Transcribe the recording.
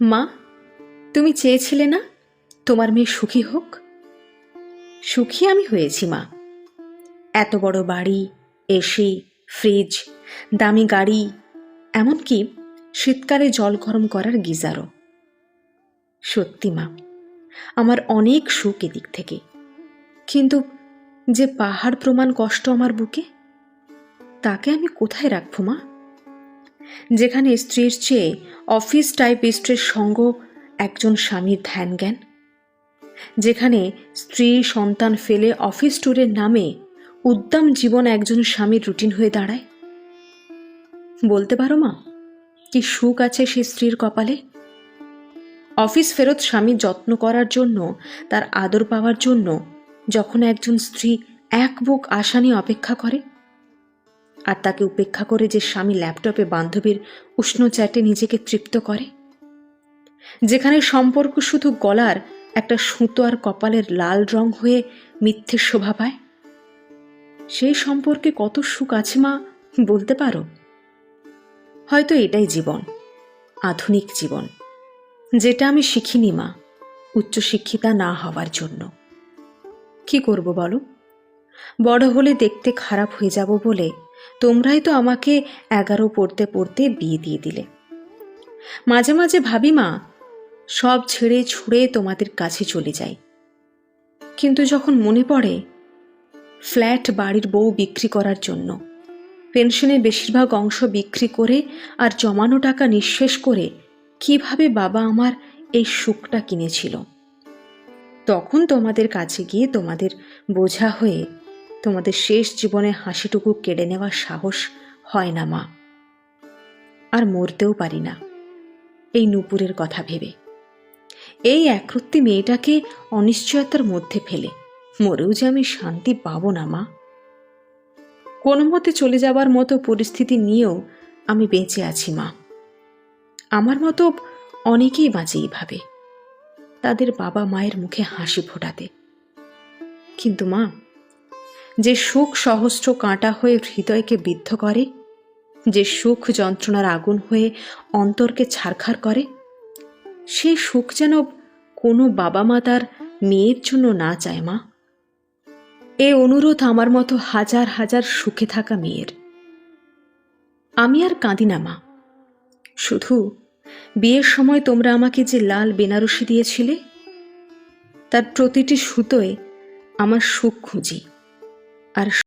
মা, তুমি চেয়েছিলে না তোমার মেয়ে সুখী হোক? সুখী আমি হয়েছি, মা। এত বড় বাড়ি এসি ফ্রিজ দামি গাড়ি, এমনকি শীতকালে জল গরম করার গিজারও। সত্যি, মা, আমার অনেক সুখ এদিক থেকে। কিন্তু যে পাহাড় প্রমাণ কষ্ট আমার বুকে, তাকে আমি কোথায় রাখব, মা? যেখানে স্ত্রীর চেয়ে অফিস টাইপিস্টের সঙ্গ একজন স্বামীর ধ্যান জ্ঞান যেখানে স্ত্রী সন্তান ফেলে অফিস ট্যুরের নামে উদ্দাম জীবন একজন স্বামীর রুটিন হয়ে দাঁড়ায়। বলতে পারো মা, কি সুখ আছে সে স্ত্রীর কপালে? অফিস ফেরত স্বামীর যত্ন করার জন্য, তার আদর পাওয়ার জন্য যখন একজন স্ত্রী এক বুক আশা নিয়ে অপেক্ষা করে আর তাকে উপেক্ষা করে যে স্বামী ল্যাপটপে বান্ধবীর উষ্ণ চ্যাটে নিজেকে তৃপ্ত করে। যেখানে সম্পর্ক শুধু গলার একটা সুতো আর কপালের লাল রং হয়ে মিথ্যে শোভা পায়। সেই সম্পর্কে কত সুখ আছে মা, বলতে পারো? হয়তো এটাই জীবন, আধুনিক জীবন, যেটা আমি শিখিনি মা, উচ্চশিক্ষিতা না হওয়ার জন্য। কি করব বলো? বড় হলে দেখতে খারাপ হয়ে যাব বলে তোমরাই তো আমাকে এগারো পড়তে পড়তে বিয়ে দিয়ে দিলে। মাঝে মাঝে ভাবি, মা, সব ছেড়ে ছুড়ে তোমাদের কাছে চলে যাই। কিন্তু যখন মনে পড়ে, ফ্ল্যাট বাড়ির বউ বিক্রি করার জন্য পেনশনের বেশিরভাগ অংশ বিক্রি করে আর জমানো টাকা নিঃশেষ করে কীভাবে বাবা আমার এই সুখটা কিনেছিল? তখন তোমাদের কাছে গিয়ে তোমাদের বোঝা হয়ে তোমাদের শেষ জীবনে হাসিটুকু কেড়ে নেওয়ার সাহস হয় না, মা। আর মরতেও পারি না, এই নুপুরের কথা ভেবে। এই একরত্তি মেয়েটাকে অনিশ্চয়তার মধ্যে ফেলে। মরেও যে আমি শান্তি পাব না, মা। কোনো মতে চলে যাবার মতো পরিস্থিতি নিয়েও আমি বেঁচে আছি, মা। আমার মতো অনেকেই বাঁচে এইভাবে। তাদের বাবা মায়ের মুখে হাসি ফোটাতে। কিন্তু, মা যে সুখ সহস্র কাঁটা হয়ে হৃদয়কে বিদ্ধ করে, যে সুখ যন্ত্রণার আগুন হয়ে অন্তরকে ছারখার করে সেই সুখ যেন কোনো বাবা মা তার মেয়ের জন্য না চায় মা। এ অনুরোধ আমার মতো হাজার হাজার সুখে থাকা মেয়ের। আমি আর কাঁদি না মা। শুধু বিয়ের সময় তোমরা আমাকে যে লাল বেনারসি দিয়েছিলে, তার প্রতিটি সুতোয় আমার সুখ খুঁজি। আর